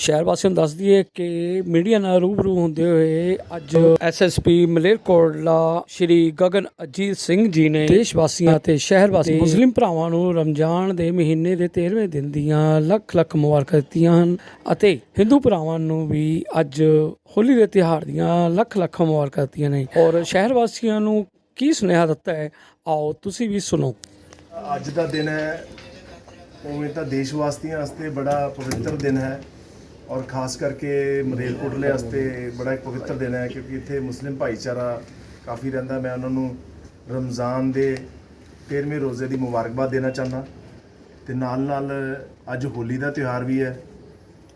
ਸ਼ਹਿਰ ਵਾਸੀਆਂ ਨੂੰ ਦੱਸ ਦਈਏ ਕਿ ਮੀਡੀਆ ਨਾਲ ਰੂਬਰੂ ਹੁੰਦੇ ਹੋਏ ਅੱਜ ਐਸਐਸਪੀ ਮਲੇਰਕੋਟਲਾ ਸ਼੍ਰੀ ਗਗਨ ਅਜੀਤ ਸਿੰਘ ਜੀ ਨੇ ਦੇਸ਼ ਵਾਸੀਆਂ ਅਤੇ ਸ਼ਹਿਰ ਵਾਸੀ ਮੁਸਲਿਮ ਭਰਾਵਾਂ ਨੂੰ ਰਮਜ਼ਾਨ ਦੇ ਮਹੀਨੇ ਦੇ 13ਵੇਂ ਦਿਨ ਦੀਆਂ ਲੱਖ ਲੱਖ ਮੁਬਾਰਕਾਂ ਦਿੱਤੀਆਂ ਹਨ ਅਤੇ ਹਿੰਦੂ ਭਰਾਵਾਂ ਨੂੰ ਵੀ ਅੱਜ ਹੋਲੀ ਦੇ ਤਿਉਹਾਰ ਦੀਆਂ ਲੱਖ ਲੱਖ ਮੁਬਾਰਕਾਂ ਦਿੱਤੀਆਂ ਨੇ। ਔਰ ਸ਼ਹਿਰ ਵਾਸੀਆਂ ਨੂੰ ਕੀ ਸੁਨੇਹਾ ਦਿੱਤਾ ਹੈ? ਆਓ ਤੁਸੀਂ ਵੀ ਸੁਣੋ। ਅੱਜ ਦਾ ਦਿਨ ਹੈ। ਉਵੇਂ ਤਾਂ ਦੇਸ਼ ਵਾਸੀਆਂ ਵਾਸਤੇ ਬੜਾ ਪਵਿੱਤਰ ਦਿਨ ਹੈ। ਔਰ ਖਾਸ ਕਰਕੇ ਮਰੇਲਕੋਟਲੇ ਵਾਸਤੇ ਬੜਾ ਇੱਕ ਪਵਿੱਤਰ ਦਿਨ ਹੈ, ਕਿਉਂਕਿ ਇੱਥੇ ਮੁਸਲਿਮ ਭਾਈਚਾਰਾ ਕਾਫੀ ਰਹਿੰਦਾ। ਮੈਂ ਉਹਨਾਂ ਨੂੰ ਰਮਜ਼ਾਨ ਦੇ 13ਵੇਂ ਰੋਜ਼ੇ ਦੀ ਮੁਬਾਰਕਬਾਦ ਦੇਣਾ ਚਾਹੁੰਦਾ। ਤੇ ਨਾਲ ਨਾਲ ਅੱਜ ਹੋਲੀ ਦਾ ਤਿਉਹਾਰ ਵੀ ਹੈ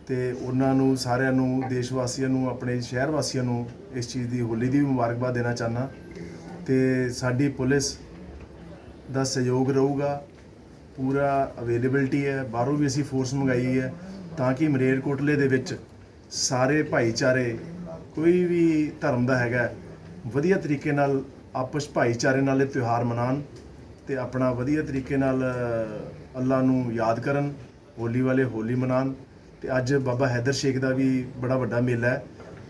ਤੇ ਉਹਨਾਂ ਨੂੰ, ਸਾਰਿਆਂ ਨੂੰ ਦੇਸ਼ ਵਾਸੀਆਂ ਨੂੰ, ਆਪਣੇ ਸ਼ਹਿਰ ਵਾਸੀਆਂ ਨੂੰ ਇਸ ਚੀਜ਼ ਦੀ ਹੋਲੀ ਦੀ ਵੀ ਮੁਬਾਰਕਬਾਦ ਦੇਣਾ ਚਾਹੁੰਦਾ। ਤੇ ਸਾਡੀ ਪੁਲਿਸ ਦਾ ਸਹਿਯੋਗ ਰਹੂਗਾ। ਪੂਰਾ ਅਵੇਲੇਬਿਲਟੀ ਹੈ, ਬਾਹਰੋਂ ਵੀ ਅਸੀਂ ਫੋਰਸ ਮੰਗਾਈ ਹੈ ਤਾਂ ਕਿ ਮਰੇਰਕੋਟਲੇ ਦੇ ਵਿੱਚ ਸਾਰੇ ਭਾਈਚਾਰੇ, ਕੋਈ ਵੀ ਧਰਮ ਦਾ ਹੈਗਾ, ਵਧੀਆ ਤਰੀਕੇ ਨਾਲ ਆਪਸ ਭਾਈਚਾਰੇ ਨਾਲ ਇਹ ਤਿਉਹਾਰ ਮਨਾਉਣ ਤੇ ਆਪਣਾ ਵਧੀਆ ਤਰੀਕੇ ਨਾਲ ਅੱਲਾ ਨੂੰ ਯਾਦ ਕਰਨ, ਹੋਲੀ ਵਾਲੇ ਹੋਲੀ ਮਨਾਉਣ ਤੇ ਅੱਜ ਬਾਬਾ ਹੈਦਰ ਸ਼ੇਖ ਦਾ ਵੀ ਬੜਾ ਵੱਡਾ ਮੇਲਾ ਹੈ,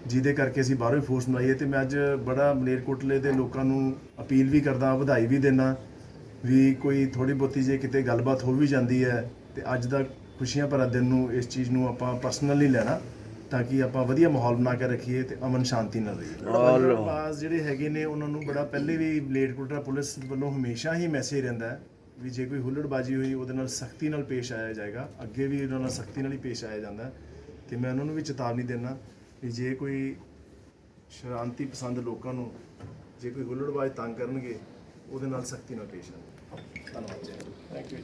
ਜਿਹਦੇ ਕਰਕੇ ਅਸੀਂ ਬਾਹਰੋਂ ਹੀ ਫੋਰਸ ਮੰਗਾਈ ਹੈ ਤੇ ਮੈਂ ਅੱਜ ਬੜਾ ਮਲੇਰਕੋਟਲੇ ਦੇ ਲੋਕਾਂ ਨੂੰ ਅਪੀਲ ਵੀ ਕਰਦਾ, ਵਧਾਈ ਵੀ ਦਿੰਦਾ। ਵੀ ਕੋਈ ਥੋੜੀ ਬਹੁਤੀ ਜੇ ਕਿਤੇ ਗੱਲਬਾਤ ਹੋ ਵੀ ਜਾਂਦੀ ਹੈ ਤੇ ਅੱਜ ਦਾ ਖੁਸ਼ੀਆਂ ਭਰਾ ਦਿਨ ਨੂੰ ਇਸ ਚੀਜ਼ ਨੂੰ ਆਪਾਂ ਪਰਸਨਲੀ ਲੈਣਾ ਤਾਂ ਕਿ ਆਪਾਂ ਵਧੀਆ ਮਾਹੌਲ ਬਣਾ ਕੇ ਰੱਖੀਏ ਤੇ ਅਮਨ ਸ਼ਾਂਤੀ ਨਾਲ ਰਹੀਏ। ਬਾਜ਼ ਜਿਹੜੇ ਹੈਗੇ ਨੇ ਉਹਨਾਂ ਨੂੰ ਬੜਾ ਪਹਿਲੇ ਵੀ ਬਲੇਡਕੋਟਰਾ ਪੁਲਿਸ ਵੱਲੋਂ ਹਮੇਸ਼ਾ ਹੀ ਮੈਸੇਜ ਰਹਿੰਦਾ ਹੈ ਵੀ ਜੇ ਕੋਈ ਹੁੱਲੜਬਾਜੀ ਹੋਈ ਉਹਦੇ ਨਾਲ ਸਖਤੀ ਨਾਲ ਪੇਸ਼ ਆਇਆ ਜਾਏਗਾ। ਅੱਗੇ ਵੀ ਉਹਨਾਂ ਨਾਲ ਸਖਤੀ ਨਾਲ ਹੀ ਪੇਸ਼ ਆਇਆ ਜਾਂਦਾ ਤੇ ਮੈਂ ਉਹਨਾਂ ਨੂੰ ਵੀ ਚੇਤਾਵਨੀ ਦੇਣਾ ਵੀ ਜੇ ਕੋਈ ਸ਼ਾਂਤੀ ਪਸੰਦ ਲੋਕਾਂ ਨੂੰ ਜੇ ਕੋਈ ਹੁੱਲੜਬਾਜ਼ ਤੰਗ ਕਰਨਗੇ ਉਹਦੇ ਨਾਲ ਸਖਤੀ ਨਾਲ ਪੇਸ਼ ਆਉਣਾ ਧੰਨਵਾਦ ਜੀ। Thank you